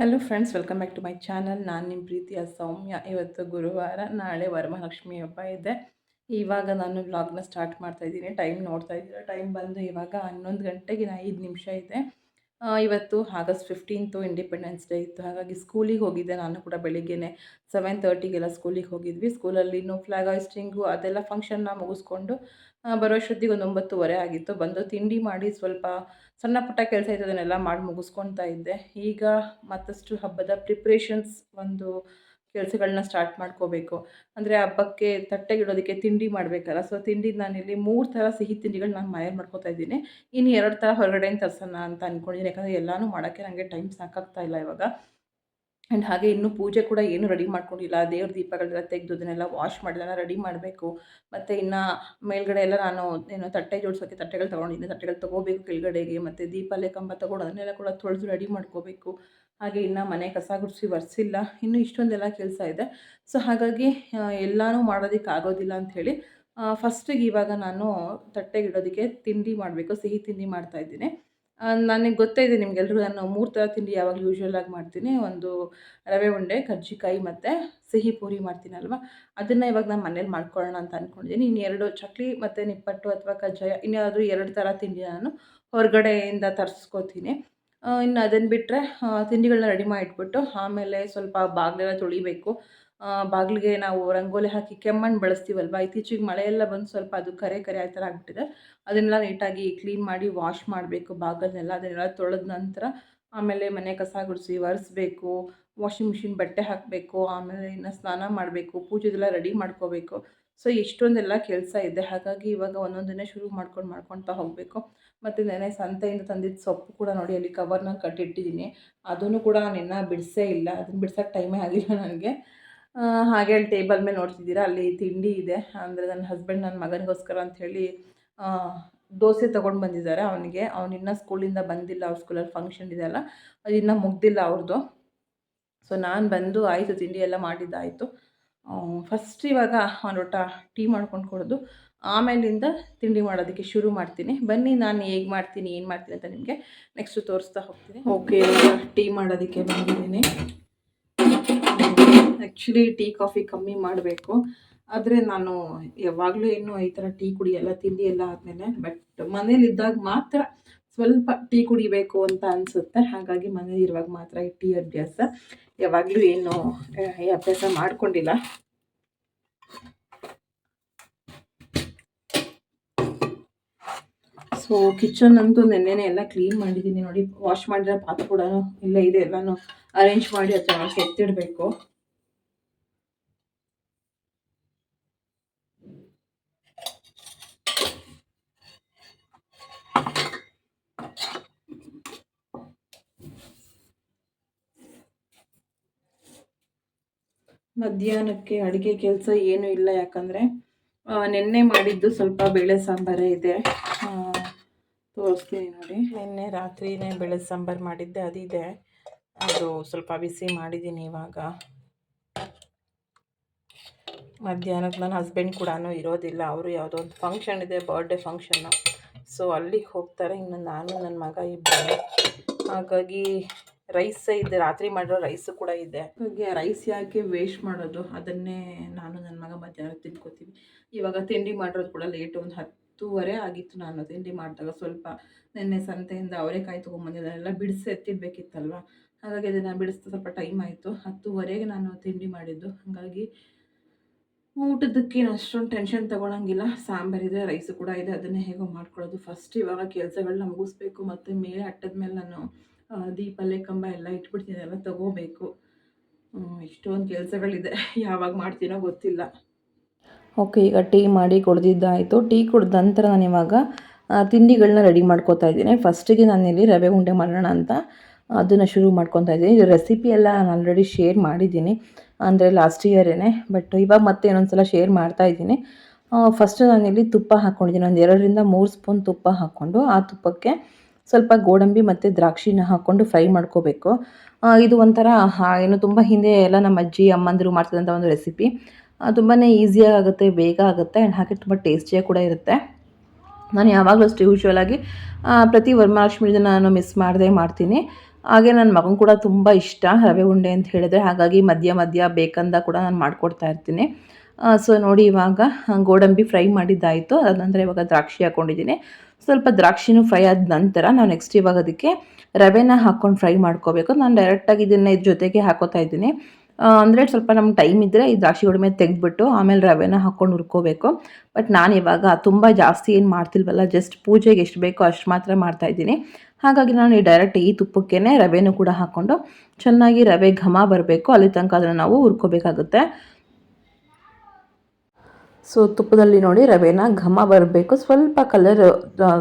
Hello friends welcome back to my channel ನಾನು ನಿಮ್ಮ ಪ್ರೀತಿಯ ಸೌಮ್ಯ. ಇವತ್ತು ಗುರುವಾರ, ನಾಳೆ ವರಮಹಾಲಕ್ಷ್ಮಿ ಹಬ್ಬ ಇದೆ. ಇವಾಗ ನಾನು ವ್ಲಾಗ್ನ ಸ್ಟಾರ್ಟ್ ಮಾಡ್ತಾ ಇದ್ದೀನಿ. ಟೈಮ್ ನೋಡ್ತಾ ಇದ್ದೀರಾ? ಟೈಮ್ ಬಂದು ಇವಾಗ ಹನ್ನೊಂದು ಗಂಟೆಗೆ ಐದು ನಿಮಿಷ ಇದೆ. ಇವತ್ತು ಆಗಸ್ಟ್ ಫಿಫ್ಟೀನ್ತು ಇಂಡಿಪೆಂಡೆನ್ಸ್ ಡೇ ಇತ್ತು. ಹಾಗಾಗಿ ಸ್ಕೂಲಿಗೆ ಹೋಗಿದ್ದೆ ನಾನು ಕೂಡ ಬೆಳಿಗ್ಗೆನೆ. ಸೆವೆನ್ ತರ್ಟಿಗೆಲ್ಲ ಸ್ಕೂಲಿಗೆ ಹೋಗಿದ್ವಿ. ಸ್ಕೂಲಲ್ಲಿ ಇನ್ನೂ ಫ್ಲಾಗ್ ಹಾಯಿಸ್ಟಿಂಗು ಅದೆಲ್ಲ ಫಂಕ್ಷನ್ನ ಮುಗಿಸ್ಕೊಂಡು ಬರೋ ಬರೋಷ್ಟೊತ್ತಿಗೆ ಒಂದು ಒಂಬತ್ತುವರೆ ಆಗಿತ್ತು. ಬಂದು ತಿಂಡಿ ಮಾಡಿ ಸ್ವಲ್ಪ ಸಣ್ಣ ಪುಟ್ಟ ಕೆಲಸ ಇತ್ತು ಅದನ್ನೆಲ್ಲ ಮಾಡಿ ಮುಗಿಸ್ಕೊತಾ ಇದ್ದೆ. ಈಗ ಮತ್ತಷ್ಟು ಹಬ್ಬದ ಪ್ರಿಪ್ರೇಷನ್ಸ್ ಒಂದು ಕೆಲಸಗಳನ್ನ ಸ್ಟಾರ್ಟ್ ಮಾಡ್ಕೋಬೇಕು. ಅಂದರೆ ಹಬ್ಬಕ್ಕೆ ತಟ್ಟೆಗಿಡೋದಕ್ಕೆ ತಿಂಡಿ ಮಾಡಬೇಕಲ್ಲ ಸೊ ತಿಂಡಿ ನಾನಿಲ್ಲಿ ಮೂರು ಥರ ಸಿಹಿ ತಿಂಡಿಗಳು ನಾನು ಮನೇಲಿ ಮಾಡ್ಕೊತಾ ಇದ್ದೀನಿ. ಇನ್ನು ಎರಡು ಥರ ಹೊರಗಡೆಯಿಂದ ತರಿಸೋಣ ಅಂತ ಅಂದ್ಕೊಂಡಿದ್ದೀನಿ ಯಾಕಂದರೆ ಎಲ್ಲನೂ ಮಾಡೋಕ್ಕೆ ನನಗೆ ಟೈಮ್ ಸಾಕಾಗ್ತಾ ಇಲ್ಲ ಇವಾಗ. ಆ್ಯಂಡ್ ಹಾಗೆ ಇನ್ನೂ ಪೂಜೆ ಕೂಡ ಏನು ರೆಡಿ ಮಾಡ್ಕೊಂಡಿಲ್ಲ. ದೇವ್ರ ದೀಪಗಳೆಲ್ಲ ತೆಗೆದು ಅದನ್ನೆಲ್ಲ ವಾಶ್ ಮಾಡಿದೆಲ್ಲ ರೆಡಿ ಮಾಡಬೇಕು. ಮತ್ತು ಇನ್ನು ಮೇಲ್ಗಡೆ ಎಲ್ಲ ನಾನು ಏನು ತಟ್ಟೆ ಜೋಡಿಸೋಕ್ಕೆ ತಟ್ಟೆಗಳು ತೊಗೊಂಡಿದ್ದೀನಿ ತಟ್ಟೆಗಳು ತೊಗೋಬೇಕು ಕೆಳಗಡೆಗೆ. ಮತ್ತು ದೀಪಾಲೆ ಕಂಬ ತೊಗೊಂಡು ಅದನ್ನೆಲ್ಲ ಕೂಡ ತೊಳೆದು ರೆಡಿ ಮಾಡ್ಕೋಬೇಕು. ಹಾಗೆ ಇನ್ನು ಮನೆ ಕಸ ಗುಡಿಸಿ ಒರೆಸಿಲ್ಲ. ಇನ್ನೂ ಇಷ್ಟೊಂದೆಲ್ಲ ಕೆಲಸ ಇದೆ. ಸೊ ಹಾಗಾಗಿ ಎಲ್ಲನೂ ಮಾಡೋದಕ್ಕೆ ಆಗೋದಿಲ್ಲ ಅಂಥೇಳಿ ಫಸ್ಟಿಗೆ ಇವಾಗ ನಾನು ತಟ್ಟೆಗಿಡೋದಕ್ಕೆ ತಿಂಡಿ ಮಾಡಬೇಕು. ಸಿಹಿ ತಿಂಡಿ ಮಾಡ್ತಾಯಿದ್ದೀನಿ ನನಗೆ ಗೊತ್ತೇ ಇದೆ ನಾನು ಮೂರು ಥರ ತಿಂಡಿ ಯಾವಾಗ ಯೂಶ್ವಲಾಗಿ ಮಾಡ್ತೀನಿ. ಒಂದು ರವೆ ಉಂಡೆ, ಕರ್ಜಿಕಾಯಿ ಮತ್ತು ಸಿಹಿ ಪೂರಿ ಮಾಡ್ತೀನಲ್ವ? ಅದನ್ನು ಇವಾಗ ನಾನು ಮನೇಲಿ ಮಾಡ್ಕೊಳ್ಳೋಣ ಅಂತ ಅಂದ್ಕೊಂಡಿದ್ದೀನಿ ಇನ್ನು ಎರಡು ಚಕ್ಲಿ ಮತ್ತು ನಿಪ್ಪಟ್ಟು ಅಥವಾ ಕಜ್ಜಾಯ ಇನ್ನಾದರೂ ಎರಡು ಥರ ತಿಂಡಿ ನಾನು ಹೊರಗಡೆಯಿಂದ ತರಿಸ್ಕೋತೀನಿ. ಇನ್ನು ಅದನ್ನು ಬಿಟ್ಟರೆ ತಿಂಡಿಗಳನ್ನ ರೆಡಿ ಮಾಡಿಟ್ಬಿಟ್ಟು ಆಮೇಲೆ ಸ್ವಲ್ಪ ಬಾಗಿಲೆಲ್ಲ ತೊಳಿಬೇಕು. ಬಾಗಿಲಿಗೆ ನಾವು ರಂಗೋಲಿ ಹಾಕಿ ಕೆಮ್ಮಣ್ಣು ಬಳಸ್ತೀವಲ್ವ? ಇತ್ತೀಚೆಗೆ ಮಳೆ ಎಲ್ಲ ಬಂದು ಸ್ವಲ್ಪ ಅದು ಕರೆ ಕರೆ ಆ ಥರ ಆಗಿಬಿಟ್ಟಿದೆ. ಅದನ್ನೆಲ್ಲ ನೀಟಾಗಿ ಕ್ಲೀನ್ ಮಾಡಿ ವಾಶ್ ಮಾಡಬೇಕು ಬಾಗಿಲನ್ನೆಲ್ಲ, ಅದನ್ನೆಲ್ಲ ತೊಳೆದ ನಂತರ ಆಮೇಲೆ ಮನೆ ಕಸ ಗುಡಿಸಿ ಒರೆಸ್ಬೇಕು, ವಾಷಿಂಗ್ ಮಿಷಿನ್ ಬಟ್ಟೆ ಹಾಕಬೇಕು, ಆಮೇಲೆ ಇನ್ನು ಸ್ನಾನ ಮಾಡಬೇಕು, ಪೂಜೆದೆಲ್ಲ ರೆಡಿ ಮಾಡ್ಕೋಬೇಕು. ಸೊ, ಇಷ್ಟೊಂದೆಲ್ಲ ಕೆಲಸ ಇದೆ. ಹಾಗಾಗಿ ಇವಾಗ ಒಂದೊಂದನ್ನೇ ಶುರು ಮಾಡ್ಕೊಂಡು ಮಾಡ್ಕೊಳ್ತಾ ಹೋಗಬೇಕು. ಮತ್ತು ನೆನೆ ಸಂತೆಯಿಂದ ತಂದಿದ್ದ ಸೊಪ್ಪು ಕೂಡ ನೋಡಿ, ಅಲ್ಲಿ ಕವರ್ನ ಕಟ್ಟಿಟ್ಟಿದ್ದೀನಿ. ಅದನ್ನು ಕೂಡ ನಾನು ಇನ್ನೂ ಬಿಡಿಸೇ ಇಲ್ಲ. ಅದನ್ನು ಬಿಡ್ಸೋಕ್ಕೆ ಟೈಮೇ ಆಗಿಲ್ಲ ನನಗೆ. ಹಾಗೆ ಅಲ್ಲಿ ಟೇಬಲ್ ಮೇಲೆ ನೋಡ್ತಿದ್ದೀರಾ, ಅಲ್ಲಿ ತಿಂಡಿ ಇದೆ. ಅಂದರೆ ನನ್ನ ಹಸ್ಬೆಂಡ್ ನನ್ನ ಮಗನಿಗೋಸ್ಕರ ಅಂಥೇಳಿ ದೋಸೆ ತೊಗೊಂಡು ಬಂದಿದ್ದಾರೆ ಅವನಿಗೆ. ಅವ್ನು ಇನ್ನೂ ಸ್ಕೂಲಿಂದ ಬಂದಿಲ್ಲ, ಅವ್ರ ಸ್ಕೂಲಲ್ಲಿ ಫಂಕ್ಷನ್ ಇದೆಯಲ್ಲ ಅದು ಇನ್ನೂ ಮುಗ್ದಿಲ್ಲ ಅವ್ರದ್ದು ಸೊ ನಾನು ಬಂದು ಆಯಿತು, ತಿಂಡಿ ಎಲ್ಲ ಮಾಡಿದ್ದಾಯಿತು. ಫಸ್ಟ್ ಇವಾಗ ಒಂದು ಟೀ ಮಾಡ್ಕೊಂಡು ಕೊಡೋದು, ಆಮೇಲಿಂದ ತಿಂಡಿ ಮಾಡೋದಕ್ಕೆ ಶುರು ಮಾಡ್ತೀನಿ. ಬನ್ನಿ, ನಾನು ಹೇಗೆ ಮಾಡ್ತೀನಿ, ಏನು ಮಾಡ್ತೀನಿ ಅಂತ ನಿಮಗೆ ನೆಕ್ಸ್ಟು ತೋರಿಸ್ತಾ ಹೋಗ್ತೀನಿ. ಓಕೆ ಟೀ ಮಾಡೋದಕ್ಕೆ ಬಂದಿದ್ದೀನಿ. ಆ್ಯಕ್ಚುಲಿ ಟೀ ಕಾಫಿ ಕಮ್ಮಿ ಮಾಡಬೇಕು. ಆದರೆ ನಾನು ಯಾವಾಗಲೂ ಏನು ಈ ಥರ ಟೀ ಕುಡಿಯಲ್ಲ ತಿಂಡಿ ಎಲ್ಲ ಆದಮೇಲೆ ಬಟ್ ಮನೇಲಿದ್ದಾಗ ಮಾತ್ರ ಸ್ವಲ್ಪ ಟೀ ಕುಡಿಬೇಕು ಅಂತ ಅನಿಸುತ್ತೆ. ಹಾಗಾಗಿ ಮನೇಲಿರುವಾಗ ಮಾತ್ರ ಈ ಟೀ ಅಭ್ಯಾಸ ಯಾವಾಗಲೂ ಏನು ಈ ಅಭ್ಯಾಸ ಮಾಡಿಕೊಂಡಿಲ್ಲ. ಸೊ ಕಿಚನ್ ಅಂತೂ ನೆನ್ನೆನೇ ಎಲ್ಲ ಕ್ಲೀನ್ ಮಾಡಿದ್ದೀನಿ ನೋಡಿ. ವಾಶ್ ಮಾಡಿರೋ ಪಾತ್ರೆ ಕೂಡ ಇಲ್ಲೇ ಇದೆ, ಎಲ್ಲನೂ ಅರೇಂಜ್ ಮಾಡಿ ಅದು ಚೆನ್ನಾಗಿ ಮಧ್ಯಾಹ್ನಕ್ಕೆ ಅಡುಗೆ ಕೆಲಸ ಏನೂ ಇಲ್ಲ ಯಾಕಂದರೆ ನಿನ್ನೆ ಮಾಡಿದ್ದು ಸ್ವಲ್ಪ ಬೇಳೆ ಸಾಂಬಾರೇ ಇದೆ. ತೋರಿಸ್ತೀನಿ ನೋಡಿ. ನಿನ್ನೆ ರಾತ್ರಿನೇ ಬೇಳೆ ಸಾಂಬಾರು ಮಾಡಿದ್ದೆ ಅದಿದೆ ಅದು ಸ್ವಲ್ಪ ಬಿಸಿ ಮಾಡಿದ್ದೀನಿ ಇವಾಗ. ಮಧ್ಯಾಹ್ನಕ್ಕೆ ನನ್ನ ಹಸ್ಬೆಂಡ್ ಕೂಡ ಇರೋದಿಲ್ಲ, ಅವರು ಯಾವುದೋ ಒಂದು ಫಂಕ್ಷನ್ ಇದೆ ಬರ್ಡೇ ಫಂಕ್ಷನ್ನು ಸೊ ಅಲ್ಲಿಗೆ ಹೋಗ್ತಾರೆ, ಇನ್ನು ನಾನು, ನನ್ನ ಮಗ ಇಬ್ಬರು. ಹಾಗಾಗಿ ರೈಸ್ ಇದೆ ರಾತ್ರಿ ಮಾಡಿರೋ ರೈಸು ಕೂಡ ಇದೆ. ಹಾಗೆ ರೈಸ್ ಯಾಕೆ ವೇಸ್ಟ್ ಮಾಡೋದು? ಅದನ್ನೇ ನಾನು ನನ್ನ ಮಗ ಮಧ್ಯಾಹ್ನ ತಿನ್ಕೋತೀವಿ ಇವಾಗ ತಿಂಡಿ ಮಾಡಿರೋದು ಕೂಡ ಲೇಟ್ ಒಂದು ಹತ್ತೂವರೆ ಆಗಿತ್ತು ನಾನು ತಿಂಡಿ ಮಾಡಿದಾಗ. ಸ್ವಲ್ಪ ನಿನ್ನೆ ಸಂತೆಯಿಂದ ಅವರೆಕಾಯಿ ತೊಗೊಂಬಂದಿದ್ದೆಲ್ಲ ಬಿಡಿಸಿ ಎತ್ತಿಡ್ಬೇಕಿತ್ತಲ್ವ? ಹಾಗಾಗಿ ಅದನ್ನು ಬಿಡಿಸ್ತಾ ಸ್ವಲ್ಪ ಟೈಮ್ ಆಯಿತು. ಹತ್ತುವರೆಗೆ ನಾನು ತಿಂಡಿ ಮಾಡಿದ್ದು. ಹಾಗಾಗಿ ಊಟದಕ್ಕೇನು ಅಷ್ಟೊಂದು ಟೆನ್ಷನ್ ತೊಗೊಳಂಗಿಲ್ಲ. ಸಾಂಬಾರಿದೆ ರೈಸು ಕೂಡ ಇದೆ. ಅದನ್ನೇ ಹೇಗೋ ಮಾಡ್ಕೊಳ್ಳೋದು. ಫಸ್ಟ್ ಇವಾಗ ಕೆಲಸಗಳನ್ನ ಮುಗಿಸ್ಬೇಕು. ಮತ್ತು ಮೇಲೆ ಅಟ್ಟದ ಮೇಲೆ ನಾನು ಆ, ದೀಪಲೆ ಕಂಬ ಎಲ್ಲ ಇಟ್ಬಿಡ್ತೀನಿ ಎಲ್ಲ ತಗೋಬೇಕು. ಇಷ್ಟೊಂದು ಕೆಲಸಗಳಿದೆ. ಯಾವಾಗ ಮಾಡ್ತೀನೋ ಗೊತ್ತಿಲ್ಲ. ಓಕೆ ಈಗ ಟೀ ಮಾಡಿ ಕುಡ್ದಿದ್ದಾಯಿತು. ಟೀ ಕುಡ್ದ ನಂತರ ನಾನು ಇವಾಗ ತಿಂಡಿಗಳನ್ನ ರೆಡಿ ಮಾಡ್ಕೋತಾ ಇದ್ದೀನಿ. ಫಸ್ಟಿಗೆ ನಾನಿಲ್ಲಿ ರವೆ ಉಂಡೆ ಮಾಡೋಣ ಅಂತ ಅದನ್ನು ಶುರು ಮಾಡ್ಕೊತಾ ಇದ್ದೀನಿ. ಇದು ರೆಸಿಪಿ ಎಲ್ಲ ನಾನು ಆಲ್ರೆಡಿ ಶೇರ್ ಮಾಡಿದ್ದೀನಿ. ಅಂದರೆ ಲಾಸ್ಟ್ ಇಯರೇ ಬಟ್ ಇವಾಗ ಮತ್ತೆ ಇನ್ನೊಂದು ಸಲ ಶೇರ್ ಮಾಡ್ತಾ ಇದ್ದೀನಿ. ಫಸ್ಟು ನಾನಿಲ್ಲಿ ತುಪ್ಪ ಹಾಕ್ಕೊಂಡಿದ್ದೀನಿ ಒಂದು ಎರಡರಿಂದ ಮೂರು ಸ್ಪೂನ್ ತುಪ್ಪ ಹಾಕ್ಕೊಂಡು ಆ ತುಪ್ಪಕ್ಕೆ ಸ್ವಲ್ಪ ಗೋಡಂಬಿ ಮತ್ತು ದ್ರಾಕ್ಷಿನ ಹಾಕ್ಕೊಂಡು ಫ್ರೈ ಮಾಡ್ಕೋಬೇಕು. ಇದು ಒಂಥರ ಏನು ತುಂಬ ಹಿಂದೆ ಎಲ್ಲ ನಮ್ಮ ಅಜ್ಜಿ, ಅಮ್ಮಂದಿರು ಮಾಡ್ತಿದ್ದಂಥ ಒಂದು ರೆಸಿಪಿ. ತುಂಬಾ ಈಸಿಯಾಗಿ ಆಗುತ್ತೆ, ಬೇಗ ಆಗುತ್ತೆ ಆ್ಯಂಡ್ ಹಾಗೆ ತುಂಬ ಟೇಸ್ಟಿಯಾಗಿ ಕೂಡ ಇರುತ್ತೆ. ನಾನು ಯಾವಾಗಲೂ ಅಷ್ಟು ಯೂಶ್ವಲಾಗಿ ಪ್ರತಿ ವರಮಹಾಲಕ್ಷ್ಮಿ ದಿನ ನಾನು ಮಿಸ್ ಮಾಡದೆ ಮಾಡ್ತೀನಿ. ಹಾಗೆ ನನ್ನ ಮಗನ ಕೂಡ ತುಂಬ ಇಷ್ಟ, ರವೆ ಉಂಡೆ ಅಂತ ಹೇಳಿದ್ರೆ, ಹಾಗಾಗಿ ಮಧ್ಯ ಮಧ್ಯ ಬೇಕಂದ ಕೂಡ ನಾನು ಮಾಡಿಕೊಡ್ತಾ ಇರ್ತೀನಿ. ಸೊ ನೋಡಿ ಇವಾಗ, ಗೋಡಂಬಿ ಫ್ರೈ ಮಾಡಿದ್ದಾಯಿತು. ಅದ ನಂತರ ಇವಾಗ ದ್ರಾಕ್ಷಿ ಹಾಕ್ಕೊಂಡಿದ್ದೀನಿ ಸ್ವಲ್ಪ ದ್ರಾಕ್ಷಿನೂ ಫ್ರೈ ಆದ ನಂತರ ನಾವು ನೆಕ್ಸ್ಟ್ ಇವಾಗ ಅದಕ್ಕೆ ರವೆನ ಹಾಕ್ಕೊಂಡು ಫ್ರೈ ಮಾಡ್ಕೋಬೇಕು. ನಾನು ಡೈರೆಕ್ಟಾಗಿ ಇದನ್ನು ಇದ್ರ ಜೊತೆಗೆ ಹಾಕೋತಾ ಇದ್ದೀನಿ. ಅಂದರೆ ಸ್ವಲ್ಪ ನಮ್ಗೆ ಟೈಮ್ ಇದ್ದರೆ ಈ ದ್ರಾಕ್ಷಿ ಗೋಡಂಬಿ ತೆಗೆದ್ಬಿಟ್ಟು ಆಮೇಲೆ ರವೆನ ಹಾಕ್ಕೊಂಡು ಹುರ್ಕೋಬೇಕು. ಬಟ್ ನಾನು ಇವಾಗ ತುಂಬ ಜಾಸ್ತಿ ಏನು ಮಾಡ್ತಿಲ್ವಲ್ಲ ಜಸ್ಟ್ ಪೂಜೆಗೆ ಎಷ್ಟು ಬೇಕೋ ಅಷ್ಟು ಮಾತ್ರ ಮಾಡ್ತಾಯಿದ್ದೀನಿ ಹಾಗಾಗಿ ನಾನು ಈ ಡೈರೆಕ್ಟ್ ಈ ತುಪ್ಪಕ್ಕೇ ರವೆನೂ ಕೂಡ ಹಾಕ್ಕೊಂಡು ಚೆನ್ನಾಗಿ ರವೆ ಘಮ ಬರಬೇಕು. ಅಲ್ಲಿ ತನಕ ಅದನ್ನು ನಾವು ಹುರ್ಕೋಬೇಕಾಗುತ್ತೆ. ಸೊ ತುಪ್ಪದಲ್ಲಿ ನೋಡಿ ರವೆನ ಘಮ ಬರಬೇಕು. ಸ್ವಲ್ಪ ಕಲರ್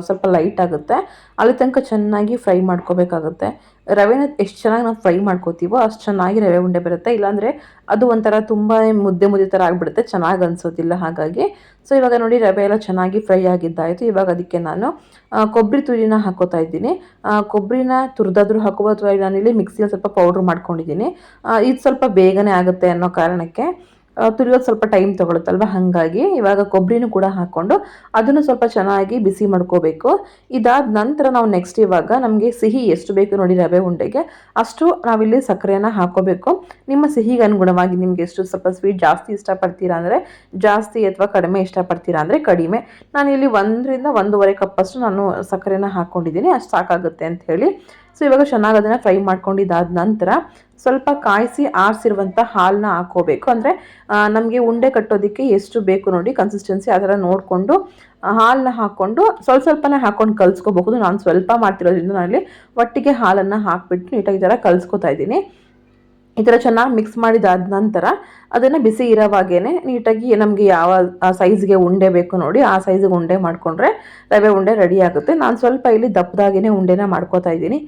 ಸ್ವಲ್ಪ ಲೈಟ್ ಆಗುತ್ತೆ. ಅಲ್ಲಿ ತನಕ ಚೆನ್ನಾಗಿ ಫ್ರೈ ಮಾಡ್ಕೋಬೇಕಾಗುತ್ತೆ. ರವೆನ ಎಷ್ಟು ಚೆನ್ನಾಗಿ ನಾವು ಫ್ರೈ ಮಾಡ್ಕೋತೀವೋ ಅಷ್ಟು ಚೆನ್ನಾಗಿ ರವೆ ಉಂಡೆ ಬರುತ್ತೆ. ಇಲ್ಲಾಂದರೆ ಅದು ಒಂಥರ ತುಂಬ ಮುದ್ದೆ ಮುದ್ದೆ ಥರ ಆಗಿಬಿಡುತ್ತೆ. ಚೆನ್ನಾಗಿ ಅನಿಸೋದಿಲ್ಲ ಹಾಗಾಗಿ. ಸೊ ಇವಾಗ ನೋಡಿ ರವೆ ಎಲ್ಲ ಚೆನ್ನಾಗಿ ಫ್ರೈ ಆಗಿದ್ದಾಯಿತು. ಇವಾಗ ಅದಕ್ಕೆ ನಾನು ಕೊಬ್ಬರಿ ತುರಿನ ಹಾಕೋತಾ ಇದ್ದೀನಿ. ಕೊಬ್ಬರಿನ ತುರಿದಾದ್ರೂ ಹಾಕೋಬೋದು ನಾನಿಲ್ಲಿ ಮಿಕ್ಸಿಯಲ್ಲಿ ಸ್ವಲ್ಪ ಪೌಡ್ರ್ ಮಾಡ್ಕೊಂಡಿದ್ದೀನಿ. ಇದು ಸ್ವಲ್ಪ ಬೇಗನೆ ಆಗುತ್ತೆ ಅನ್ನೋ ಕಾರಣಕ್ಕೆ. ತುರಿಯೋದು ಸ್ವಲ್ಪ ಟೈಮ್ ತೊಗೊಳುತ್ತಲ್ವ? ಹಾಗಾಗಿ ಇವಾಗ ಕೊಬ್ಬರಿನೂ ಕೂಡ ಹಾಕ್ಕೊಂಡು ಅದನ್ನು ಸ್ವಲ್ಪ ಚೆನ್ನಾಗಿ ಬಿಸಿ ಮಾಡ್ಕೋಬೇಕು. ಇದಾದ ನಂತರ ನಾವು ನೆಕ್ಸ್ಟ್ ಇವಾಗ ನಮಗೆ ಸಿಹಿ ಎಷ್ಟು ಬೇಕು ನೋಡಿ ರವೆ ಉಂಡೆಗೆ. ಅಷ್ಟು ನಾವಿಲ್ಲಿ ಸಕ್ಕರೆಯನ್ನು ಹಾಕೋಬೇಕು. ನಿಮ್ಮ ಸಿಹಿಗೆ ಅನುಗುಣವಾಗಿ ನಿಮಗೆ ಎಷ್ಟು ಸ್ವಲ್ಪ ಸ್ವೀಟ್ ಜಾಸ್ತಿ ಇಷ್ಟಪಡ್ತೀರಾ ಅಂದರೆ ಜಾಸ್ತಿ ಅಥವಾ ಕಡಿಮೆ ಇಷ್ಟಪಡ್ತೀರಾ ಅಂದರೆ ಕಡಿಮೆ. ನಾನು ಇಲ್ಲಿ ಒಂದರಿಂದ ಒಂದೂವರೆ ಕಪ್ಪಷ್ಟು ನಾನು ಸಕ್ಕರೆನ ಹಾಕ್ಕೊಂಡಿದ್ದೀನಿ ಅಷ್ಟು ಸಾಕಾಗುತ್ತೆ ಅಂತ ಹೇಳಿ. ಸೊ ಇವಾಗ ಚೆನ್ನಾಗಿ ಅದನ್ನು ಫ್ರೈ ಮಾಡ್ಕೊಂಡಿದ್ದಾದ ನಂತರ ಸ್ವಲ್ಪ ಕಾಯಿಸಿ ಆರಿಸಿರುವಂಥ ಹಾಲನ್ನ ಹಾಕೋಬೇಕು. ಅಂದರೆ ನಮಗೆ ಉಂಡೆ ಕಟ್ಟೋದಕ್ಕೆ ಎಷ್ಟು ಬೇಕು ನೋಡಿ ಕನ್ಸಿಸ್ಟೆನ್ಸಿ ಆ ಥರ ನೋಡಿಕೊಂಡು ಹಾಲನ್ನ ಹಾಕ್ಕೊಂಡು ಸ್ವಲ್ಪ ಸ್ವಲ್ಪನೇ ಹಾಕ್ಕೊಂಡು ಕಲ್ಸ್ಕೋಬಹುದು. ನಾನು ಸ್ವಲ್ಪ ಮಾಡ್ತಿರೋದ್ರಿಂದ ನಾನಲ್ಲಿ ಒಟ್ಟಿಗೆ ಹಾಲನ್ನು ಹಾಕಿಬಿಟ್ಟು ನೀಟಾಗಿ ಥರ ಕಲಿಸ್ಕೊತಾ ಇದ್ದೀನಿ. ಈ ಥರ ಚೆನ್ನಾಗಿ ಮಿಕ್ಸ್ ಮಾಡಿದಾದ ನಂತರ ಅದನ್ನು ಬಿಸಿ ಇರೋವಾಗೇ ನೀಟಾಗಿ ನಮಗೆ ಯಾವ ಸೈಜ್ಗೆ ಉಂಡೆ ಬೇಕು ನೋಡಿ ಆ ಸೈಜಿಗೆ ಉಂಡೆ ಮಾಡಿಕೊಂಡ್ರೆ ರವೆ ಉಂಡೆ ರೆಡಿ ಆಗುತ್ತೆ. ನಾನು ಸ್ವಲ್ಪ ಇಲ್ಲಿ ದಪ್ಪದಾಗೇ ಉಂಡೆನ ಮಾಡ್ಕೋತಾ ಇದ್ದೀನಿ.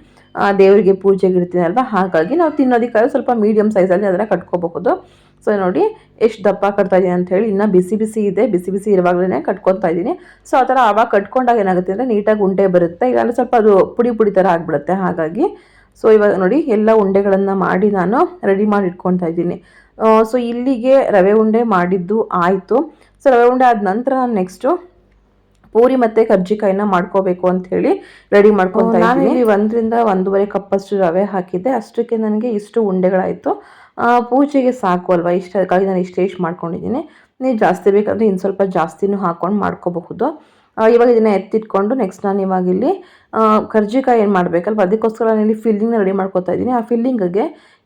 ದೇವರಿಗೆ ಪೂಜೆಗೆ ಇಡ್ತೀನಿ ಅಲ್ವಾ? ಹಾಗಾಗಿ ನಾವು ತಿನ್ನೋದಕ್ಕಾದ್ರೆ ಸ್ವಲ್ಪ ಮೀಡಿಯಮ್ ಸೈಜಲ್ಲಿ ಅದನ್ನು ಕಟ್ಕೋಬಹುದು. ಸೊ ನೋಡಿ ಎಷ್ಟು ದಪ್ಪ ಕಟ್ತಾ ಇದ್ದೀನಿ ಅಂತ ಹೇಳಿ ಇನ್ನೂ ಬಿಸಿ ಬಿಸಿ ಇದೆ. ಬಿಸಿ ಬಿಸಿ ಇರುವಾಗಲೇ ಕಟ್ಕೊತಾ ಇದ್ದೀನಿ. ಸೊ ಆ ಥರ ಆವಾಗ ಕಟ್ಕೊಂಡಾಗ ಏನಾಗುತ್ತೆ ಅಂದರೆ ನೀಟಾಗಿ ಉಂಡೆ ಬರುತ್ತೆ. ಇಲ್ಲಾಂದರೆ ಸ್ವಲ್ಪ ಅದು ಪುಡಿ ಪುಡಿ ಥರ ಆಗಿಬಿಡುತ್ತೆ. ಹಾಗಾಗಿ ಸೊ ಇವಾಗ ನೋಡಿ ಎಲ್ಲ ಉಂಡೆಗಳನ್ನು ಮಾಡಿ ನಾನು ರೆಡಿ ಮಾಡಿ ಇಟ್ಕೊತಾ ಇದ್ದೀನಿ. ಸೊ ಇಲ್ಲಿಗೆ ರವೆ ಉಂಡೆ ಮಾಡಿದ್ದು ಆಯಿತು. ಸೊ ರವೆ ಉಂಡೆ ಆದ ನಂತರ ನಾನು ನೆಕ್ಸ್ಟು ಪೂರಿ ಮತ್ತು ಕರ್ಜಿಕಾಯಿನ ಮಾಡ್ಕೋಬೇಕು ಅಂತ ಹೇಳಿ ರೆಡಿ ಮಾಡ್ಕೊತಾ ಇದ್ದೀನಿ. ಒಂದರಿಂದ ಒಂದೂವರೆ ಕಪ್ಪಷ್ಟು ರವೆ ಹಾಕಿದ್ದೆ. ಅಷ್ಟಕ್ಕೆ ನನಗೆ ಇಷ್ಟು ಉಂಡೆಗಳಾಯಿತು. ಪೂಜೆಗೆ ಸಾಕು ಅಲ್ವಾ? ಇಷ್ಟಕ್ಕಾಗಿ ನಾನು ಇಷ್ಟು ಇಷ್ಟು ಮಾಡ್ಕೊಂಡಿದ್ದೀನಿ. ನೀವು ಜಾಸ್ತಿ ಬೇಕಂದರೆ ಇನ್ನು ಸ್ವಲ್ಪ ಜಾಸ್ತಿನೂ ಹಾಕ್ಕೊಂಡು ಮಾಡ್ಕೋಬಹುದು. ಇವಾಗ ಇದನ್ನು ಎತ್ತಿಟ್ಕೊಂಡು ನೆಕ್ಸ್ಟ್ ನಾನು ಇವಾಗ ಇಲ್ಲಿ ಕರ್ಜಿಕಾಯಿ ಏನು ಮಾಡಬೇಕಲ್ವ? ಅದಕ್ಕೋಸ್ಕರ ನಾನು ಇಲ್ಲಿ ಫಿಲ್ಲಿಂಗ್ನ ರೆಡಿ ಮಾಡ್ಕೊತಾ ಇದ್ದೀನಿ. ಆ ಫಿಲ್ಲಿಂಗಿಗೆ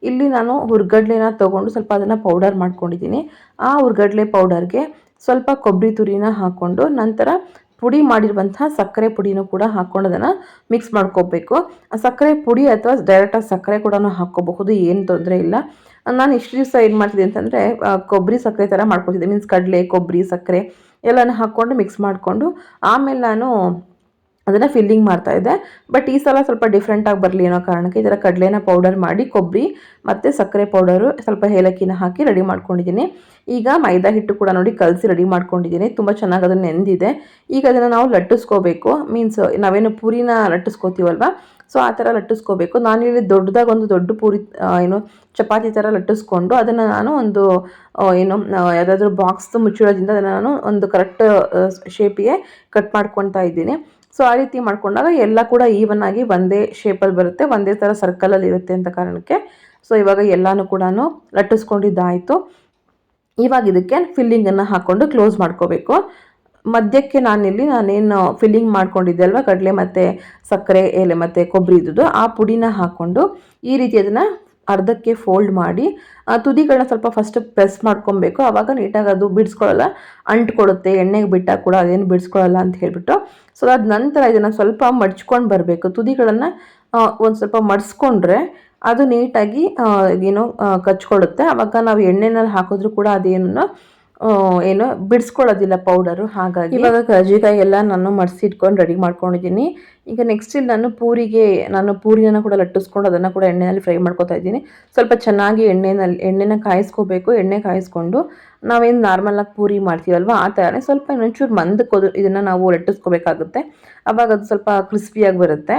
ಇಲ್ಲಿ ನಾನು ಹುರ್ಗಡ್ಲೆನ ತೊಗೊಂಡು ಸ್ವಲ್ಪ ಅದನ್ನು ಪೌಡರ್ ಮಾಡ್ಕೊಂಡಿದ್ದೀನಿ. ಆ ಹುರ್ಗಡ್ಲೆ ಪೌಡರ್ಗೆ ಸ್ವಲ್ಪ ಕೊಬ್ಬರಿ ತುರಿನ ಹಾಕ್ಕೊಂಡು ನಂತರ ಪುಡಿ ಮಾಡಿರುವಂತಹ ಸಕ್ಕರೆ ಪುಡಿನೂ ಕೂಡ ಹಾಕ್ಕೊಂಡು ಅದನ್ನು ಮಿಕ್ಸ್ ಮಾಡ್ಕೋಬೇಕು. ಆ ಸಕ್ಕರೆ ಪುಡಿ ಅಥವಾ ಡೈರೆಕ್ಟಾಗಿ ಸಕ್ಕರೆ ಕೂಡ ಹಾಕ್ಕೋಬಹುದು, ಏನು ತೊಂದರೆ ಇಲ್ಲ. ನಾನು ಇಷ್ಟು ದಿವಸ ಏನು ಮಾಡ್ತಿದ್ದೆ ಅಂತಂದರೆ ಕೊಬ್ಬರಿ ಸಕ್ಕರೆ ಥರ ಮಾಡ್ಕೊತಿದ್ದೆ. ಮೀನ್ಸ್ ಕಡಲೆ, ಕೊಬ್ಬರಿ, ಸಕ್ಕರೆ. ಎಲ್ಲನೂ ಹಾಕ್ಕೊಂಡು ಮಿಕ್ಸ್ ಮಾಡಿಕೊಂಡು, ಆಮೇಲೆ ನಾನು ಅದನ್ನು ಫಿಲ್ಲಿಂಗ್ ಮಾಡ್ತಾಯಿದ್ದೆ ಬಟ್ ಈ ಸಲ ಸ್ವಲ್ಪ ಡಿಫ್ರೆಂಟಾಗಿ ಬರಲಿ ಅನ್ನೋ ಕಾರಣಕ್ಕೆ ಇದರ ಕಡಲೆನ ಪೌಡರ್ ಮಾಡಿ ಕೊಬ್ಬರಿ ಮತ್ತು ಸಕ್ಕರೆ ಪೌಡರು ಸ್ವಲ್ಪ ಏಲಕ್ಕಿನ ಹಾಕಿ ರೆಡಿ ಮಾಡ್ಕೊಂಡಿದ್ದೀನಿ. ಈಗ ಮೈದಾ ಹಿಟ್ಟು ಕೂಡ ನೋಡಿ ಕಲಸಿ ರೆಡಿ ಮಾಡ್ಕೊಂಡಿದ್ದೀನಿ. ತುಂಬ ಚೆನ್ನಾಗಿ ಅದನ್ನು ನೆಂದಿದೆ. ಈಗ ಅದನ್ನು ನಾವು ಲಟ್ಟಿಸ್ಕೋಬೇಕು. ಮೀನ್ಸ್ ನಾವೇನು ಪೂರಿನ ಲಟ್ಟಿಸ್ಕೋತೀವಲ್ವ? ಸೊ ಆ ಥರ ಲಟ್ಟಿಸ್ಕೋಬೇಕು. ಇಲ್ಲಿ ದೊಡ್ಡದಾಗ ಒಂದು ದೊಡ್ಡ ಪೂರಿ ಏನು ಚಪಾತಿ ಥರ ಲಟ್ಟಿಸ್ಕೊಂಡು ಅದನ್ನು ನಾನು ಒಂದು ಏನು ಯಾವುದಾದ್ರೂ ಬಾಕ್ಸ್ ಮುಚ್ಚಿಡೋದ್ರಿಂದ ಅದನ್ನು ನಾನು ಒಂದು ಕರೆಕ್ಟ್ ಶೇಪಿಗೆ ಕಟ್ ಮಾಡ್ಕೊತಾ ಇದ್ದೀನಿ. ಸೊ ಆ ರೀತಿ ಮಾಡ್ಕೊಂಡಾಗ ಎಲ್ಲ ಕೂಡ ಈವನ್ ಆಗಿ ಒಂದೇ ಶೇಪಲ್ಲಿ ಬರುತ್ತೆ, ಒಂದೇ ಥರ ಸರ್ಕಲಲ್ಲಿ ಇರುತ್ತೆ ಅಂತ ಕಾರಣಕ್ಕೆ. ಸೊ ಇವಾಗ ಎಲ್ಲನೂ ಕೂಡ ಲಟ್ಟಿಸ್ಕೊಂಡಿದ್ದಾಯಿತು. ಇವಾಗ ಇದಕ್ಕೆ ಫಿಲ್ಲಿಂಗನ್ನು ಹಾಕ್ಕೊಂಡು ಕ್ಲೋಸ್ ಮಾಡ್ಕೋಬೇಕು. ಮಧ್ಯಕ್ಕೆ ನಾನಿಲ್ಲಿ ನಾನೇನು ಫಿಲ್ಲಿಂಗ್ ಮಾಡ್ಕೊಂಡಿದ್ದೆ ಅಲ್ವಾ? ಕಡಲೆ ಮತ್ತು ಸಕ್ಕರೆ, ಎಲೆ ಮತ್ತು ಕೊಬ್ಬರಿ ಇದ್ದದ್ದು. ಆ ಪುಡಿನ ಹಾಕ್ಕೊಂಡು ಈ ರೀತಿ ಅದನ್ನು ಅರ್ಧಕ್ಕೆ ಫೋಲ್ಡ್ ಮಾಡಿ ತುದಿಗಳನ್ನ ಸ್ವಲ್ಪ ಫಸ್ಟ್ ಪ್ರೆಸ್ ಮಾಡ್ಕೊಬೇಕು. ಆವಾಗ ನೀಟಾಗಿ ಅದು ಬಿಡಿಸ್ಕೊಳ್ಳಲ್ಲ. ಅಂಟ್ಕೊಡುತ್ತೆ ಎಣ್ಣೆಗೆ ಬಿಟ್ಟಾಗ ಕೂಡ ಅದೇನು ಬಿಡಿಸ್ಕೊಳ್ಳಲ್ಲ ಅಂತ ಹೇಳಿಬಿಟ್ಟು. ಸೊ ಅದಾದ ನಂತರ ಇದನ್ನು ಸ್ವಲ್ಪ ಮಡ್ಚ್ಕೊಂಡು ಬರಬೇಕು. ತುದಿಗಳನ್ನು ಒಂದು ಸ್ವಲ್ಪ ಮಡಿಸ್ಕೊಂಡ್ರೆ ಅದು ನೀಟಾಗಿ ಏನೋ ಕಚ್ಕೊಳ್ಳುತ್ತೆ. ಆವಾಗ ನಾವು ಎಣ್ಣೆನಲ್ಲಿ ಹಾಕಿದ್ರು ಕೂಡ ಅದೇನು ಏನು, ಬಿಡಿಸ್ಕೊಳ್ಳೋದಿಲ್ಲ ಪೌಡರು, ಹಾಗಾಗಿ ಇವಾಗ ಕರ್ಜಿಕಾಯಿ ಎಲ್ಲ ನಾನು ಮಡಿಸಿ ಇಟ್ಕೊಂಡು ರೆಡಿ ಮಾಡ್ಕೊಂಡಿದ್ದೀನಿ. ಈಗ ನೆಕ್ಸ್ಟ್ ಇಲ್ಲಿ ನಾನು ಪೂರಿಗೆ, ನಾನು ಪೂರಿನ ಕೂಡ ಲಟ್ಟಿಸ್ಕೊಂಡು ಅದನ್ನು ಕೂಡ ಎಣ್ಣೆಯಲ್ಲಿ ಫ್ರೈ ಮಾಡ್ಕೊತಾ ಇದ್ದೀನಿ. ಸ್ವಲ್ಪ ಚೆನ್ನಾಗಿ ಎಣ್ಣೆನಲ್ಲಿ, ಎಣ್ಣೆನ ಕಾಯಿಸ್ಕೋಬೇಕು, ಎಣ್ಣೆ ಕಾಯಿಸ್ಕೊಂಡು ನಾವೇನು ನಾರ್ಮಲಾಗಿ ಪೂರಿ ಮಾಡ್ತೀವಲ್ವ, ಆ ಥರನೇ ಸ್ವಲ್ಪ ಇನ್ನೊಂಚೂರು ಮಂದಕ್ಕೆ ಇದನ್ನು ನಾವು ಲಟ್ಟಿಸ್ಕೋಬೇಕಾಗುತ್ತೆ. ಆವಾಗ ಅದು ಸ್ವಲ್ಪ ಕ್ರಿಸ್ಪಿಯಾಗಿ ಬರುತ್ತೆ.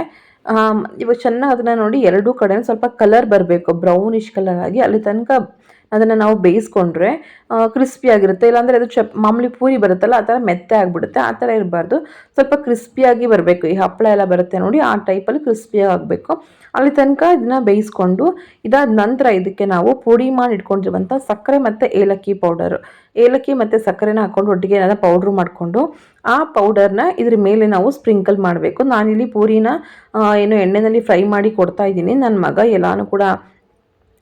ಇವಾಗ ಚೆನ್ನಾಗಿ ಅದನ್ನು ನೋಡಿ ಎರಡೂ ಕಡೆ ಸ್ವಲ್ಪ ಕಲರ್ ಬರಬೇಕು ಬ್ರೌನಿಶ್ ಕಲರ್ ಆಗಿ, ಅಲ್ಲಿ ತನಕ ಅದನ್ನು ನಾವು ಬೇಯಿಸ್ಕೊಂಡ್ರೆ ಕ್ರಿಸ್ಪಿಯಾಗಿರುತ್ತೆ ಇಲ್ಲಾಂದರೆ ಅದು ಚಪ್, ಮಾಮೂಲಿ ಪೂರಿ ಬರುತ್ತಲ್ಲ, ಆ ಥರ ಮೆತ್ತೆ ಆಗಿಬಿಡುತ್ತೆ. ಆ ಥರ ಇರಬಾರ್ದು. ಸ್ವಲ್ಪ ಕ್ರಿಸ್ಪಿಯಾಗಿ ಬರಬೇಕು. ಈ ಹಪ್ಪಳ ಎಲ್ಲ ಬರುತ್ತೆ ನೋಡಿ, ಆ ಟೈಪಲ್ಲಿ ಕ್ರಿಸ್ಪಿಯಾಗಿ ಆಗಬೇಕು ಅಲ್ಲಿ ತನಕ ಇದನ್ನ ಬೇಯಿಸ್ಕೊಂಡು, ಇದಾದ ನಂತರ ಇದಕ್ಕೆ ನಾವು ಪುಡಿ ಮಾಡಿ ಇಟ್ಕೊಂಡಿರುವಂಥ ಸಕ್ಕರೆ ಮತ್ತು ಏಲಕ್ಕಿ ಪೌಡರ್ ಏಲಕ್ಕಿ ಮತ್ತು ಸಕ್ಕರೆನ ಹಾಕ್ಕೊಂಡು ಒಟ್ಟಿಗೆ ಏನಾದ್ರು ಪೌಡ್ರ್ ಮಾಡಿಕೊಂಡು, ಆ ಪೌಡರ್ನ ಇದ್ರ ಮೇಲೆ ನಾವು ಸ್ಪ್ರಿಂಕಲ್ ಮಾಡಬೇಕು. ನಾನಿಲ್ಲಿ ಪೂರಿನ ಏನು ಎಣ್ಣೆಯಲ್ಲಿ ಫ್ರೈ ಮಾಡಿ ಕೊಡ್ತಾ ಇದ್ದೀನಿ. ನನ್ನ ಮಗ ಎಲ್ಲಾನು ಕೂಡ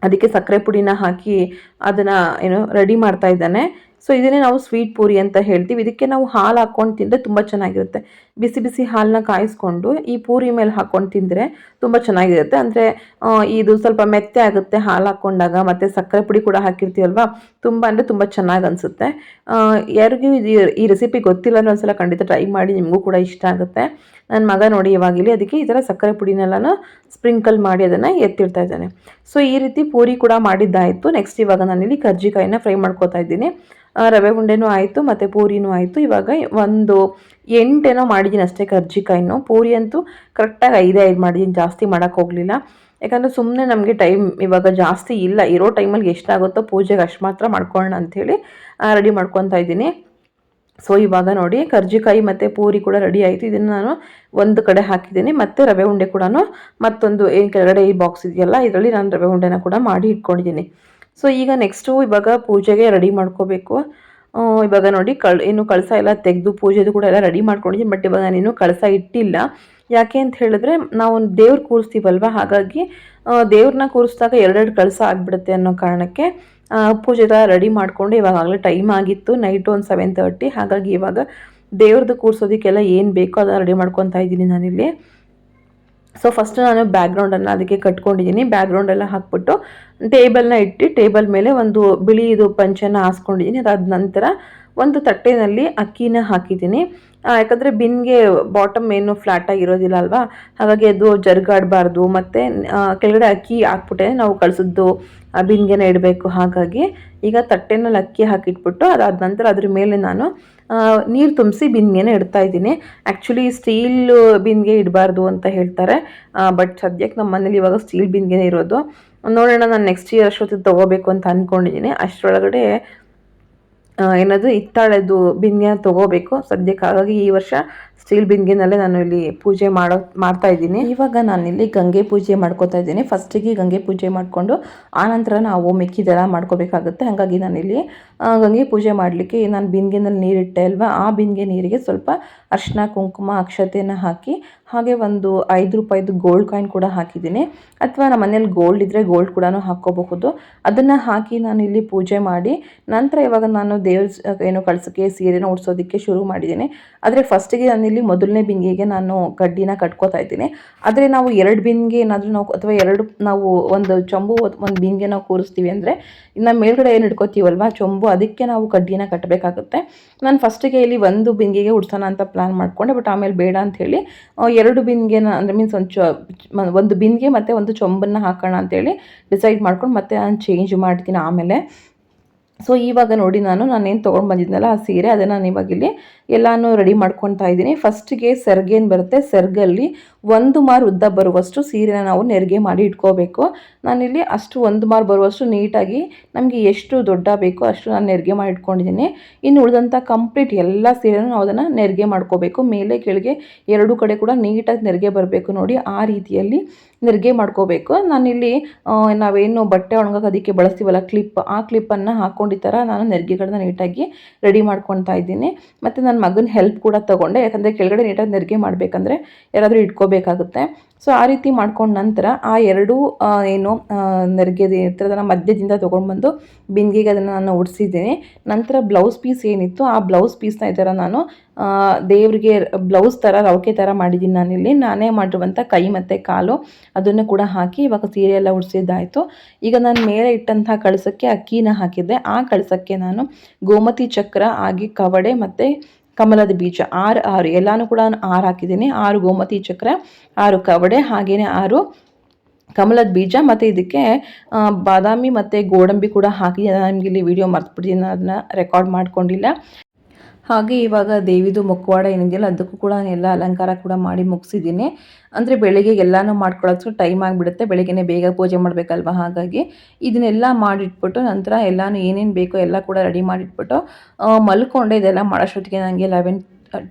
ಅದಕ್ಕೆ ಸಕ್ಕರೆ ಪುಡಿನ ಹಾಕಿ ಅದನ್ನು ಏನು ರೆಡಿ ಮಾಡ್ತಾ ಇದ್ದಾನೆ. ಸೊ ಇದನ್ನೇ ನಾವು ಸ್ವೀಟ್ ಪೂರಿ ಅಂತ ಹೇಳ್ತೀವಿ. ಇದಕ್ಕೆ ನಾವು ಹಾಲು ಹಾಕ್ಕೊಂಡು ತಿಂದರೆ ತುಂಬ ಚೆನ್ನಾಗಿರುತ್ತೆ. ಬಿಸಿ ಬಿಸಿ ಹಾಲನ್ನ ಕಾಯಿಸ್ಕೊಂಡು ಈ ಪೂರಿ ಮೇಲೆ ಹಾಕ್ಕೊಂಡು ತಿಂದರೆ ತುಂಬ ಚೆನ್ನಾಗಿರುತ್ತೆ. ಅಂದರೆ ಇದು ಸ್ವಲ್ಪ ಮೆತ್ತೆ ಆಗುತ್ತೆ ಹಾಲು ಹಾಕ್ಕೊಂಡಾಗ, ಮತ್ತು ಸಕ್ಕರೆ ಪುಡಿ ಕೂಡ ಹಾಕಿರ್ತೀವಲ್ವಾ? ತುಂಬ ಅಂದರೆ ತುಂಬ ಚೆನ್ನಾಗಿ ಅನಿಸುತ್ತೆ. ಯಾರಿಗೂ ಇದು ಈ ರೆಸಿಪಿ ಗೊತ್ತಿಲ್ಲ ಅನ್ನೋ ಒಂದ್ಸಲ ಖಂಡಿತ ಟ್ರೈ ಮಾಡಿ ನಿಮಗೂ ಕೂಡ ಇಷ್ಟ ಆಗುತ್ತೆ. ನನ್ನ ಮಗ ನೋಡಿ ಇವಾಗಿಲ್ಲಿ ಅದಕ್ಕೆ ಈ ಥರ ಸಕ್ಕರೆ ಪುಡಿನೆಲ್ಲನೂ ಸ್ಪ್ರಿಂಕಲ್ ಮಾಡಿ ಅದನ್ನು ಎತ್ತಿಡ್ತಾ ಇದ್ದಾನೆ. ಸೊ ಈ ರೀತಿ ಪೂರಿ ಕೂಡ ಮಾಡಿದ್ದಾಯಿತು. ನೆಕ್ಸ್ಟ್ ಇವಾಗ ನಾನಿಲ್ಲಿ ಕರ್ಜಿಕಾಯಿನ ಫ್ರೈ ಮಾಡ್ಕೋತಾ ಇದ್ದೀನಿ. ರವೆ ಉಂಡೆನೂ ಆಯಿತು, ಮತ್ತು ಪೂರಿನೂ ಆಯಿತು. ಇವಾಗ ಒಂದು ಎಂಟೇನೋ ಮಾಡಿದ್ದೀನಿ ಅಷ್ಟೇ ಕರ್ಜಿಕಾಯಿನೂ. ಪೂರಿ ಅಂತೂ ಕರೆಕ್ಟಾಗಿ ಐದೇ ಐದು ಮಾಡಿದ್ದೀನಿ ಜಾಸ್ತಿ ಮಾಡೋಕ್ಕೆ ಹೋಗಲಿಲ್ಲ. ಯಾಕಂದರೆ ಸುಮ್ಮನೆ ನಮಗೆ ಟೈಮ್ ಇವಾಗ ಜಾಸ್ತಿ ಇಲ್ಲ. ಇರೋ ಟೈಮಲ್ಲಿ ಎಷ್ಟಾಗುತ್ತೋ ಪೂಜೆಗೆ ಅಷ್ಟು ಮಾತ್ರ ಮಾಡ್ಕೊಳ್ಳೋಣ ಅಂಥೇಳಿ ರೆಡಿ ಮಾಡ್ಕೊತಾ ಇದ್ದೀನಿ. ಸೊ, ಇವಾಗ ನೋಡಿ, ಕರ್ಜಿಕಾಯಿ ಮತ್ತು ಪೂರಿ ಕೂಡ ರೆಡಿ ಆಯಿತು. ಇದನ್ನು ನಾನು ಒಂದು ಕಡೆ ಹಾಕಿದ್ದೀನಿ. ಮತ್ತು ರವೆ ಉಂಡೆ ಕೂಡ ಮತ್ತೊಂದು, ಏನು ಕೆಳಗಡೆ ಈ ಬಾಕ್ಸ್ ಇದೆಯಲ್ಲ, ಇದರಲ್ಲಿ ನಾನು ರವೆ ಉಂಡೆನ ಕೂಡ ಮಾಡಿ ಇಟ್ಕೊಂಡಿದ್ದೀನಿ. ಸೊ ಈಗ ನೆಕ್ಸ್ಟು ಇವಾಗ ಪೂಜೆಗೆ ರೆಡಿ ಮಾಡ್ಕೋಬೇಕು. ಇವಾಗ ನೋಡಿ ಕಳ್ ಏನು ಕಳಸ ಎಲ್ಲ ತೆಗೆದು ಪೂಜೆದು ಕೂಡ ಎಲ್ಲ ರೆಡಿ ಮಾಡ್ಕೊಂಡಿದ್ದೀನಿ ಬಟ್ ಇವಾಗ ನಾನೇನು ಕಳಸ ಇಟ್ಟಿಲ್ಲ. ಯಾಕೆ ಅಂತ ಹೇಳಿದ್ರೆ, ನಾವು ದೇವ್ರು ಕೂರಿಸ್ತೀವಲ್ವ? ಹಾಗಾಗಿ ದೇವ್ರನ್ನ ಕೂರಿಸಿದಾಗ ಎರಡೆರಡು ಕಳಸ ಆಗಿಬಿಡುತ್ತೆ ಅನ್ನೋ ಕಾರಣಕ್ಕೆ ಪೂಜೆ ಎಲ್ಲ ರೆಡಿ ಮಾಡಿಕೊಂಡು ಇವಾಗಲೇ ಟೈಮ್ ಆಗಿತ್ತು. ನೈಟ್ ಒಂದು ಸೆವೆನ್ ತರ್ಟಿ ಹಾಗಾಗಿ ಇವಾಗ ದೇವ್ರದ್ದು ಕೂರಿಸೋದಕ್ಕೆಲ್ಲ ಏನು ಬೇಕೋ ಅದನ್ನು ರೆಡಿ ಮಾಡ್ಕೊತಾ ಇದ್ದೀನಿ ನಾನಿಲ್ಲಿ. ಸೊ ಫಸ್ಟ್ ನಾನು ಬ್ಯಾಕ್ಗ್ರೌಂಡನ್ನು ಅದಕ್ಕೆ ಕಟ್ಕೊಂಡಿದ್ದೀನಿ ಬ್ಯಾಕ್ಗ್ರೌಂಡೆಲ್ಲ ಹಾಕ್ಬಿಟ್ಟು ಟೇಬಲ್ನ ಇಟ್ಟು ಟೇಬಲ್ ಮೇಲೆ ಒಂದು ಬಿಳಿ ಇದು ಪಂಚನ ಹಾಸ್ಕೊಂಡಿದ್ದೀನಿ ಅದಾದ ನಂತರ ಒಂದು ತಟ್ಟೆನಲ್ಲಿ ಅಕ್ಕಿನ ಹಾಕಿದ್ದೀನಿ ಯಾಕಂದರೆ ಬಿನ್ಗೆ ಬಾಟಮ್ ಏನು ಫ್ಲ್ಯಾಟಾಗಿ ಇರೋದಿಲ್ಲ ಅಲ್ವಾ? ಹಾಗಾಗಿ ಅದು ಜರುಗಾಡಬಾರ್ದು. ಮತ್ತು ಕೆಳಗಡೆ ಅಕ್ಕಿ ಹಾಕ್ಬಿಟ್ಟೆ ನಾವು ಕಳಿಸಿದ್ದು ಬಿನ್ಗೆನ ಇಡಬೇಕು ಹಾಗಾಗಿ ಈಗ ತಟ್ಟೆನಲ್ಲಿ ಅಕ್ಕಿ ಹಾಕಿಟ್ಬಿಟ್ಟು ಅದಾದ ನಂತರ ಅದ್ರ ಮೇಲೆ ನಾನು ನೀರು ತುಂಬಿಸಿ ಬಿಂದಿಗೆನ ಇಡ್ತಾ ಇದ್ದೀನಿ. ಆ್ಯಕ್ಚುಲಿ ಸ್ಟೀಲ್ ಬಿಂದಿಗೆ ಇಡಬಾರ್ದು ಅಂತ ಹೇಳ್ತಾರೆ. ಬಟ್ ಸದ್ಯಕ್ಕೆ ನಮ್ಮ ಮನೇಲಿ ಇವಾಗ ಸ್ಟೀಲ್ ಬಿಂದಿಗೆನೇ ಇರೋದು. ನೋಡೋಣ ನಾನು ನೆಕ್ಸ್ಟ್ ಇಯರ್ ಅಷ್ಟೊತ್ತಿಗೆ ತೊಗೋಬೇಕು ಅಂತ ಅಂದ್ಕೊಂಡಿದ್ದೀನಿ ಅಷ್ಟರೊಳಗಡೆ ಏನಾದರೂ ಏನದು ಹಿತ್ತಾಳೆದು ಬಿಂದಿಗೆನ ತೊಗೋಬೇಕು. ಸದ್ಯಕ್ಕೆ ಹಾಗಾಗಿ ಈ ವರ್ಷ ಸ್ಟೀಲ್ ಬಿಂದಿನಲ್ಲೇ ನಾನು ಇಲ್ಲಿ ಪೂಜೆ ಮಾಡೋ, ಮಾಡ್ತಾ ಇದ್ದೀನಿ. ಇವಾಗ ನಾನಿಲ್ಲಿ ಗಂಗೆ ಪೂಜೆ ಮಾಡ್ಕೋತಾ ಇದ್ದೀನಿ. ಫಸ್ಟಿಗೆ ಗಂಗೆ ಪೂಜೆ ಮಾಡಿಕೊಂಡು ಆನಂತರ ನಾವು ಮೆಕ್ಕಿದೆಲ್ಲ ಮಾಡ್ಕೋಬೇಕಾಗುತ್ತೆ. ಹಾಗಾಗಿ ನಾನಿಲ್ಲಿ ಗಂಗೆ ಪೂಜೆ ಮಾಡಲಿಕ್ಕೆ ನಾನು ಬಿಂದಿನಲ್ಲಿ ನೀರಿಟ್ಟೆ ಅಲ್ವಾ? ಆ ಬಿಂದಿಗೆ ನೀರಿಗೆ ಸ್ವಲ್ಪ ಅರಿಶಿನ ಕುಂಕುಮ, ಅಕ್ಷತೆನ ಹಾಕಿ ಹಾಗೆ ಒಂದು ಐದು ರೂಪಾಯಿದು ಗೋಲ್ಡ್ ಕಾಯಿನ್ ಕೂಡ ಹಾಕಿದ್ದೀನಿ. ಅಥವಾ ನಮ್ಮ ಮನೇಲಿ ಗೋಲ್ಡ್ ಇದ್ದರೆ ಗೋಲ್ಡ್ ಕೂಡ ಹಾಕ್ಕೋಬಹುದು. ಅದನ್ನು ಹಾಕಿ ನಾನು ಇಲ್ಲಿ ಪೂಜೆ ಮಾಡಿ, ನಂತರ ಇವಾಗ ನಾನು ದೇವ್ರ ಏನು ಕಳ್ಸೋಕ್ಕೆ ಸೀರೆನ ಉಡ್ಸೋದಕ್ಕೆ ಶುರು ಮಾಡಿದ್ದೀನಿ. ಆದರೆ ಫಸ್ಟಿಗೆ ನಾನು ಇಲ್ಲಿ ಮೊದಲನೇ ಬಿಂದಿಗೆಗೆ ನಾನು ಗಡ್ಡಿನ ಕಟ್ಕೋತಾ ಇದ್ದೀನಿ. ಆದರೆ ನಾವು ಎರಡು ಬಿಂದಿಗೆ ಏನಾದರೂ ನಾವು, ಅಥವಾ ಎರಡು ನಾವು ಒಂದು ಚೊಂಬು ಒಂದು ಬಿಂದಿಗೆ ನಾವು ಕೂರಿಸ್ತೀವಿ ಅಂದರೆ, ಇನ್ನು ಮೇಲ್ಗಡೆ ಏನು ಇಟ್ಕೋತೀವಲ್ವಾ, ಚೊಂಬು, ಅದಕ್ಕೆ ನಾವು ಕಡ್ಡಿನ ಕಟ್ಟಬೇಕಾಗುತ್ತೆ ನಾನು ಫಸ್ಟಿಗೆ ಇಲ್ಲಿ ಒಂದು ಬಿಂಗಿಗೆ ಉಡ್ಸೋಣ ಅಂತ ಪ್ಲ್ಯಾನ್ ಮಾಡಿಕೊಂಡೆ ಬಟ್ ಆಮೇಲೆ ಬೇಡ ಆ, ಎರಡು ಬಿನ್ಗೆ ಅಂದರೆ ಮೀನ್ಸ್ ಒಂದು ಚ ಒಂದು ಬಿಂದಿಗೆ ಮತ್ತು ಒಂದು ಚೊಂಬನ್ನು ಹಾಕೋಣ ಅಂತೇಳಿ ಡಿಸೈಡ್ ಮಾಡ್ಕೊಂಡು ಮತ್ತೆ ನಾನು ಚೇಂಜ್ ಮಾಡ್ತೀನಿ ಆಮೇಲೆ. ಸೊ ಇವಾಗ ನೋಡಿ ನಾನು ನಾನೇನು ತೊಗೊಂಡು ಬಂದಿದ್ನಲ್ಲ ಆ ಸೀರೆ ಅದನ್ನು ನಾನು ಇವಾಗ ಇಲ್ಲಿ ಎಲ್ಲನೂ ರೆಡಿ ಮಾಡ್ಕೊತಾ ಇದ್ದೀನಿ. ಫಸ್ಟಿಗೆ ಸೆರ್ಗೇನು ಬರುತ್ತೆ ಸೆರ್ಗಲ್ಲಿ ಒಂದು ಮಾರು ಉದ್ದ ಬರುವಷ್ಟು ಸೀರೆನ ನಾವು ನೆರಿಗೆ ಮಾಡಿ ಇಟ್ಕೋಬೇಕು. ನಾನಿಲ್ಲಿ ಅಷ್ಟು ಒಂದು ಮಾರು ಬರುವಷ್ಟು ನೀಟಾಗಿ ನಮಗೆ ಎಷ್ಟು ದೊಡ್ಡ ಬೇಕೋ ಅಷ್ಟು ನಾನು ನೆರಿಗೆ ಮಾಡಿ ಇಟ್ಕೊಂಡಿದ್ದೀನಿ. ಇನ್ನು ಉಳಿದಂಥ ಕಂಪ್ಲೀಟ್ ಎಲ್ಲ ಸೀರೆನೂ ನಾವು ಅದನ್ನು ನೆರಿಗೆ ಮಾಡ್ಕೋಬೇಕು. ಮೇಲೆ ಕೆಳಗೆ ಎರಡೂ ಕಡೆ ಕೂಡ ನೀಟಾಗಿ ನೆರಿಗೆ ಬರಬೇಕು ನೋಡಿ, ಆ ರೀತಿಯಲ್ಲಿ ನೆರಿಗೆ ಮಾಡ್ಕೋಬೇಕು. ನಾನಿಲ್ಲಿ ನಾವೇನು ಬಟ್ಟೆ ಒಣಗಕ್ಕೆ ಅದಕ್ಕೆ ಬಳಸ್ತೀವಲ್ಲ ಕ್ಲಿಪ್ ಆ ಕ್ಲಿಪ್ಪನ್ನು ಹಾಕೊಂಡು ಈ ಥರ ನಾನು ನೆರಿಗೆಗಳನ್ನ ನೀಟಾಗಿ ರೆಡಿ ಮಾಡ್ಕೊತಾ ಇದ್ದೀನಿ. ಮತ್ತು ನನ್ನ ಮಗನ ಹೆಲ್ಪ್ ಕೂಡ ತೊಗೊಂಡೆ. ಯಾಕಂದರೆ ಕೆಳಗಡೆ ನೀಟಾಗಿ ನೆರಿಗೆ ಮಾಡಬೇಕಂದ್ರೆ ಯಾರಾದರೂ ಇಟ್ಕೋಬೇಕಾಗುತ್ತೆ ಸೊ ಆ ರೀತಿ ಮಾಡ್ಕೊಂಡ ನಂತರ ಆ ಎರಡು ಏನು ನೆರಿಗೆದು ಅದನ್ನು ಮಧ್ಯದಿಂದ ತೊಗೊಂಡ್ಬಂದು ಬಿಂದಿಗೆ ಅದನ್ನು ನಾನು ಉಡಿಸಿದ್ದೀನಿ. ನಂತರ ಬ್ಲೌಸ್ ಪೀಸ್ ಏನಿತ್ತು, ಆ ಬ್ಲೌಸ್ ಪೀಸ್ನ ಈ ಥರ ನಾನು ದೇವರಿಗೆ ಬ್ಲೌಸ್ ಥರ ರವಕೆ ಥರ ಮಾಡಿದ್ದೀನಿ ನಾನಿಲ್ಲಿ. ನಾನೇ ಮಾಡಿರುವಂಥ ಕೈ ಮತ್ತು ಕಾಲು ಅದನ್ನು ಕೂಡ ಹಾಕಿ ಇವಾಗ ಸೀರೆ ಎಲ್ಲ ಉಡಿಸಿದ್ದಾಯಿತು. ಈಗ ನಾನು ಮೇಲೆ ಇಟ್ಟಂಥ ಕಳಸಕ್ಕೆ ಅಕ್ಕಿನ ಹಾಕಿದ್ದೆ. ಆ ಕಳಸಕ್ಕೆ ನಾನು ಗೋಮತಿ ಚಕ್ರ ಹಾಗೆ ಕವಡೆ ಮತ್ತು ಕಮಲದ ಬೀಜ ಆರು ಆರು, ಎಲ್ಲಾನು ಕೂಡ ಆರು ಹಾಕಿದ್ದೀನಿ. ಆರು ಗೋಮತಿ ಚಕ್ರ, ಆರು ಕವಡೆ ಹಾಗೆಯೇ ಆರು ಕಮಲದ ಬೀಜ ಮತ್ತು ಇದಕ್ಕೆ ಬಾದಾಮಿ ಮತ್ತು ಗೋಡಂಬಿ ಕೂಡ ಹಾಕಿ ನಿಮಗೆ ಇಲ್ಲಿ ವಿಡಿಯೋ ಮರ್ತ್ಬಿಟ್ಟಿದ್ದೀನಿ ನಾನು ಅದನ್ನ ರೆಕಾರ್ಡ್ ಮಾಡ್ಕೊಂಡಿಲ್ಲ. ಹಾಗೆ ಇವಾಗ ದೇವಿದು ಮುಖವಾಡ ಏನಿದೆಯಲ್ಲ, ಅದಕ್ಕೂ ಕೂಡ ಎಲ್ಲ ಅಲಂಕಾರ ಕೂಡ ಮಾಡಿ ಮುಗಿಸಿದ್ದೀನಿ. ಅಂದರೆ ಬೆಳಿಗ್ಗೆ ಎಲ್ಲನೂ ಮಾಡ್ಕೊಳ್ಳೋದು ಟೈಮ್ ಆಗಿಬಿಡುತ್ತೆ. ಬೆಳಿಗ್ಗೆನೇ ಬೇಗ ಪೂಜೆ ಮಾಡಬೇಕಲ್ವ ಹಾಗಾಗಿ. ಇದನ್ನೆಲ್ಲ ಮಾಡಿಟ್ಬಿಟ್ಟು ನಂತರ ಎಲ್ಲನೂ ಏನೇನು ಬೇಕೋ ಎಲ್ಲ ಕೂಡ ರೆಡಿ ಮಾಡಿಟ್ಬಿಟ್ಟು ಮಲ್ಕೊಂಡೆ ಇದೆಲ್ಲ ಮಾಡೋಷ್ಟೊತ್ತಿಗೆ ನನಗೆ ಲೆವೆನ್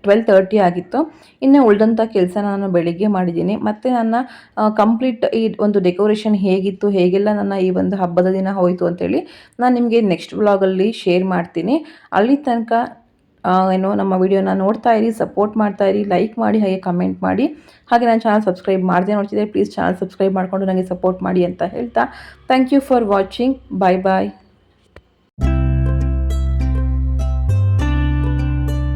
ಟ್ವೆಲ್ ತರ್ಟಿ ಆಗಿತ್ತು. ಇನ್ನು ಉಳಿದಂಥ ಕೆಲಸ ನಾನು ಬೆಳಿಗ್ಗೆ ಮಾಡಿದ್ದೀನಿ. ಮತ್ತು ನನ್ನ ಕಂಪ್ಲೀಟ್ ಈ ಒಂದು ಡೆಕೋರೇಷನ್ ಹೇಗಿತ್ತು, ಹೇಗೆಲ್ಲ ನನ್ನ ಈ ಒಂದು ಹಬ್ಬದ ದಿನ ಹೋಯಿತು ಅಂತೇಳಿ ನಾನು ನಿಮಗೆ ನೆಕ್ಸ್ಟ್ ವ್ಲಾಗಲ್ಲಿ ಶೇರ್ ಮಾಡ್ತೀನಿ. ಅಲ್ಲಿ ತನಕ ಏನು ನಮ್ಮ ವಿಡಿಯೋನ ನೋಡ್ತಾ ಇರಿ ಸಪೋರ್ಟ್ ಮಾಡ್ತಾ ಇರಿ ಲೈಕ್ ಮಾಡಿ, ಹಾಗೆ ಕಮೆಂಟ್ ಮಾಡಿ. ಹಾಗೆ ನಾನು ಚಾನಲ್ ಸಬ್ಸ್ಕ್ರೈಬ್ ಮಾಡಿದೆ ನೋಡ್ತಿದ್ದೆ ಪ್ಲೀಸ್ ಚಾನಲ್ ಸಬ್ಸ್ಕ್ರೈಬ್ ಮಾಡಿಕೊಂಡು ನನಗೆ ಸಪೋರ್ಟ್ ಮಾಡಿ ಅಂತ ಹೇಳ್ತಾ. Thank you for watching bye bye